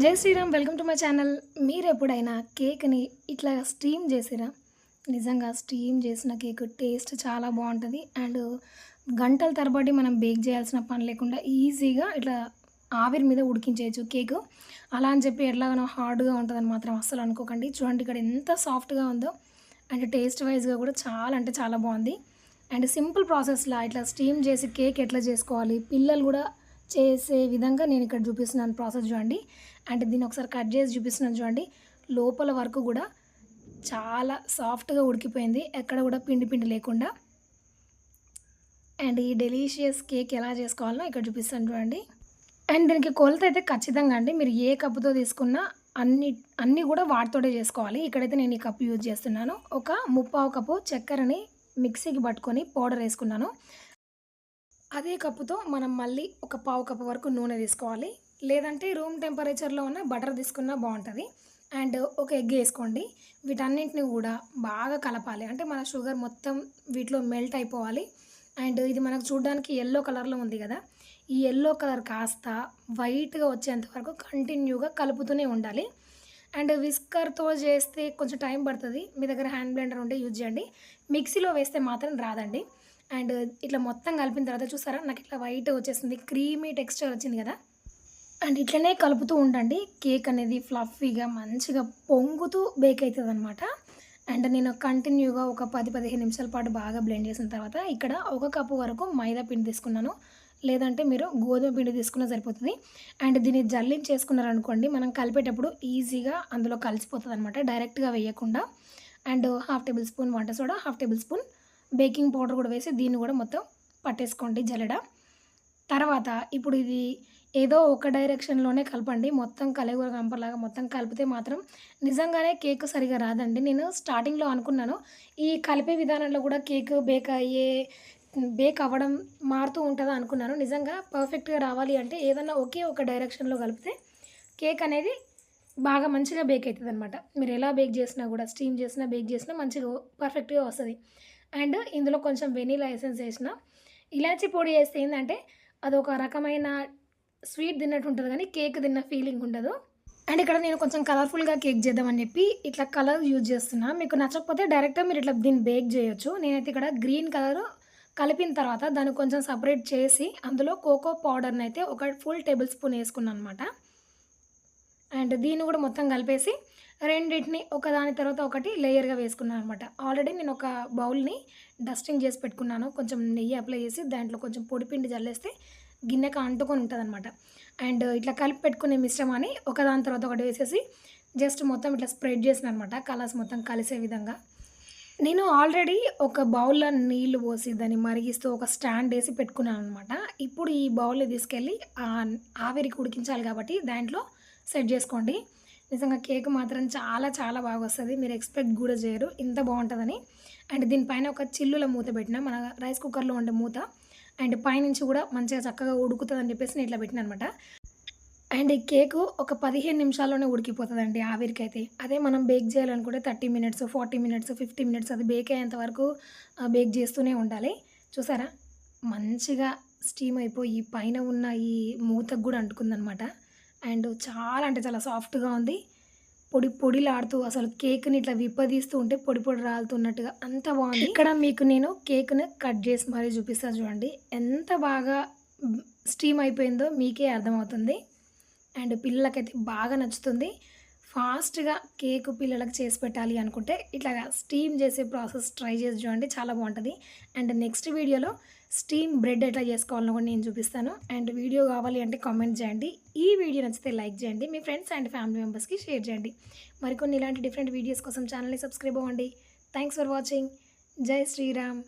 జై Shriram welcome to my channel. మీరు ఎప్పుడైనా కేక్ని ఇట్లా స్టీమ్ చేసిరా? నిజంగా స్టీమ్ చేసిన కేక్ టేస్ట్ చాలా బాగుంటుంది. అండ్ గంటల తరబడి మనం బేక్ చేయాల్సిన పని లేకుండా ఈజీగా ఇట్లా ఆవిరి మీద ఉడికించేయచ్చు కేక్. అలా అని చెప్పి ఎట్లాగనో హార్డ్గా ఉంటుందని మాత్రం అస్సలు అనుకోకండి. చూడండి ఇక్కడ ఎంత సాఫ్ట్గా ఉందో. అండ్ టేస్ట్ వైజ్గా కూడా చాలా అంటే చాలా బాగుంది. అండ్ సింపుల్ ప్రాసెస్లో ఇట్లా స్టీమ్ చేసి కేక్ ఎట్లా చేసుకోవాలి? పిల్లలు కూడా చేసే విధంగా నేను ఇక్కడ చూపిస్తున్నాను ప్రాసెస్ చూడండి. అంటే దీన్ని ఒకసారి కట్ చేసి చూపిస్తున్నాను చూడండి. లోపల వరకు కూడా చాలా సాఫ్ట్గా ఉడికిపోయింది. ఎక్కడ కూడా పిండి పిండి లేకుండా. అండ్ ఈ డెలీషియస్ కేక్ ఎలా చేసుకోవాలో ఇక్కడ చూపిస్తాను చూడండి. అండ్ దీనికి కొలత అయితే ఖచ్చితంగా అండి. మీరు ఏ కప్పుతో తీసుకున్నా అన్ని అన్నీ కూడా వాటితోటే చేసుకోవాలి. ఇక్కడైతే నేను ఈ కప్పు యూజ్ చేస్తున్నాను. ఒక ముప్పావు కప్పు చక్కెరని మిక్సీకి పట్టుకొని పౌడర్ వేసుకున్నాను. అదే కప్పుతో మనం మళ్ళీ ఒక పావు కప్పు వరకు నూనె తీసుకోవాలి. లేదంటే రూమ్ టెంపరేచర్లో ఉన్న బటర్ తీసుకున్నా బాగుంటుంది. అండ్ ఒక ఎగ్ వేసుకోండి. వీటన్నింటిని కూడా బాగా కలపాలి. అంటే మన షుగర్ మొత్తం వీటిలో మెల్ట్ అయిపోవాలి. అండ్ ఇది మనకు చూడడానికి ఎల్లో కలర్లో ఉంది కదా. ఈ ఎల్లో కలర్ కాస్త వైట్గా వచ్చేంత వరకు కంటిన్యూగా కలుపుతూనే ఉండాలి. అండ్ విస్కర్తో చేస్తే కొంచెం టైం పడుతుంది. మీ దగ్గర హ్యాండ్ బ్లెండర్ ఉంటే యూజ్ చేయండి. మిక్సీలో వేస్తే మాత్రం రాదండి. అండ్ ఇట్లా మొత్తం కలిపిన తర్వాత చూసారా? నాకు ఇట్లా వైట్ వచ్చేసింది క్రీమీ టెక్స్చర్ వచ్చింది కదా? అండ్ ఇట్లనే కలుపుతూ ఉండండి. కేక్ అనేది ఫ్లఫీగా మంచిగా పొంగుతూ బేక్ అవుతుంది అనమాట అండ్ నేను కంటిన్యూగా ఒక పది పదిహేను నిమిషాల పాటు బాగా బ్లెండ్ చేసిన తర్వాత ఇక్కడ ఒక కప్పు వరకు మైదా పిండి తీసుకున్నాను. లేదంటే మీరు గోధుమ పిండి తీసుకున్నా సరిపోతుంది. అండ్ దీన్ని జల్లించేసుకున్నారనుకోండి మనం కలిపేటప్పుడు ఈజీగా అందులో కలిసిపోతుంది అనమాట డైరెక్ట్గా వేయకుండా. అండ్ హాఫ్ టేబుల్ స్పూన్ వంట soda half tablespoon baking powder కూడా వేసి దీన్ని కూడా మొత్తం పట్టేసుకోండి జల్లెడ. తర్వాత ఇప్పుడు ఇది ఏదో ఒక డైరెక్షన్లోనే కలపండి. మొత్తం కలగూర కంపలాగా మొత్తం కలిపితే మాత్రం నిజంగానే కేక్ సరిగా రాదండి. నేను స్టార్టింగ్లో అనుకున్నాను ఈ కలిపే విధానంలో కూడా కేక్ బేక్ అయ్యే బేక్ అవ్వడం మారుతూ ఉంటుందా అనుకున్నాను. నిజంగా పర్ఫెక్ట్గా రావాలి అంటే ఏదన్నా ఒకే ఒక డైరెక్షన్లో కలిపితే కేక్ అనేది బాగా మంచిగా బేక్ అవుతుంది అనమాట మీరు ఎలా బేక్ చేసినా కూడా స్టీమ్ చేసినా బేక్ చేసినా మంచిగా పర్ఫెక్ట్గా వస్తుంది. అండ్ ఇందులో కొంచెం వెనీలా ఎసెన్స్ వేసిన. ఇలాచీ పొడి వేస్తే ఏంటంటే అదొక రకమైన స్వీట్ తిన్నట్టు ఉంటుంది కానీ కేక్ తిన్న ఫీలింగ్ ఉండదు. అండ్ ఇక్కడ నేను కొంచెం కలర్ఫుల్గా కేక్ చేద్దామని చెప్పి ఇట్లా కలర్ యూజ్ చేస్తున్నా. మీకు నచ్చకపోతే డైరెక్ట్గా మీరు ఇట్లా దీన్ని బేక్ చేయొచ్చు. నేనైతే ఇక్కడ గ్రీన్ కలర్ కలిపిన తర్వాత దాన్ని కొంచెం సపరేట్ చేసి అందులో కోకో పౌడర్ని అయితే ఒక ఫుల్ టేబుల్ స్పూన్ వేసుకున్నాను అనమాట అండ్ దీన్ని కూడా మొత్తం కలిపేసి రెండింటిని ఒకదాని తర్వాత ఒకటి లేయర్గా వేసుకున్నాను అనమాట ఆల్రెడీ నేను ఒక బౌల్ని డస్టింగ్ చేసి పెట్టుకున్నాను. కొంచెం నెయ్యి అప్లై చేసి దాంట్లో కొంచెం పొడిపిండి జల్లేస్తే గిన్నెకు అంటుకొని ఉంటుంది అనమాట అండ్ ఇట్లా కలిపి పెట్టుకునే మిశ్రమాన్ని ఒకదాని తర్వాత ఒకటి వేసేసి జస్ట్ మొత్తం ఇట్లా స్ప్రెడ్ చేసిన అనమాట కలర్స్ మొత్తం కలిసే విధంగా. నేను ఆల్రెడీ ఒక బౌల్లో నీళ్ళు పోసి దాన్ని మరిగిస్తూ ఒక స్టాండ్ వేసి పెట్టుకున్నాను అనమాట ఇప్పుడు ఈ బౌల్ని తీసుకెళ్ళి ఆవిరికి ఉడికించాలి కాబట్టి దాంట్లో సెట్ చేసుకోండి. నిజంగా కేక్ మాత్రం చాలా చాలా బాగా వస్తుంది మీరు ఎక్స్పెక్ట్ కూడా చేయరు. ఇంత బాగుంటుందని. అండ్ దీనిపైన ఒక చిల్లుల మూత పెట్టిన మన రైస్ కుక్కర్లో ఉండే మూత అండ్ పైనుంచి కూడా మంచిగా చక్కగా ఉడుకుతుందని చెప్పేసి నేను ఇట్లా పెట్టిన అనమాట అండ్ ఈ కేకు ఒక పదిహేను నిమిషాల్లోనే ఉడికిపోతుందండి ఆవిరికైతే. అదే మనం బేక్ చేయాలనుకుంటే thirty minutes forty minutes fifty minutes అది బేక్ అయ్యేంత వరకు బేక్ చేస్తూనే ఉండాలి. చూసారా? మంచిగా స్టీమ్ అయిపోయి పైన ఉన్న ఈ మూతకు కూడా అంటుకుందనమాట. అండ్ చాలా అంటే చాలా సాఫ్ట్గా ఉంది. పొడి పొడిలాడుతూ అసలు కేక్ని ఇట్లా విప్పదీస్తూ ఉంటే పొడి పొడి రాలుతున్నట్టుగా అంత బాగుంది. ఇక్కడ మీకు నేను కేక్ని కట్ చేసి మరీ చూపిస్తాను చూడండి. ఎంత బాగా స్టీమ్ అయిపోయిందో మీకే అర్థమవుతుంది. అండ్ పిల్లలకైతే బాగా నచ్చుతుంది. ఫాస్ట్గా కేక్ పిల్లలకు చేసి పెట్టాలి అనుకుంటే ఇట్లా స్టీమ్ చేసే ప్రాసెస్ ట్రై చేసి చూడండి. చాలా బాగుంటుంది. అండ్ నెక్స్ట్ వీడియోలో స్టీమ్ బ్రెడ్ ఎట్లా చేసుకోవాలని కూడా నేను చూపిస్తాను. అండ్ వీడియో కావాలి అంటే కామెంట్ చేయండి. ఈ వీడియో నచ్చితే లైక్ చేయండి. మీ ఫ్రెండ్స్ అండ్ ఫ్యామిలీ మెంబర్స్కి షేర్ చేయండి. మరికొన్ని ఇలాంటి డిఫరెంట్ వీడియోస్ కోసం ఛానల్ని సబ్స్క్రైబ్ అవ్వండి. Thanks for watching. జై శ్రీరామ్.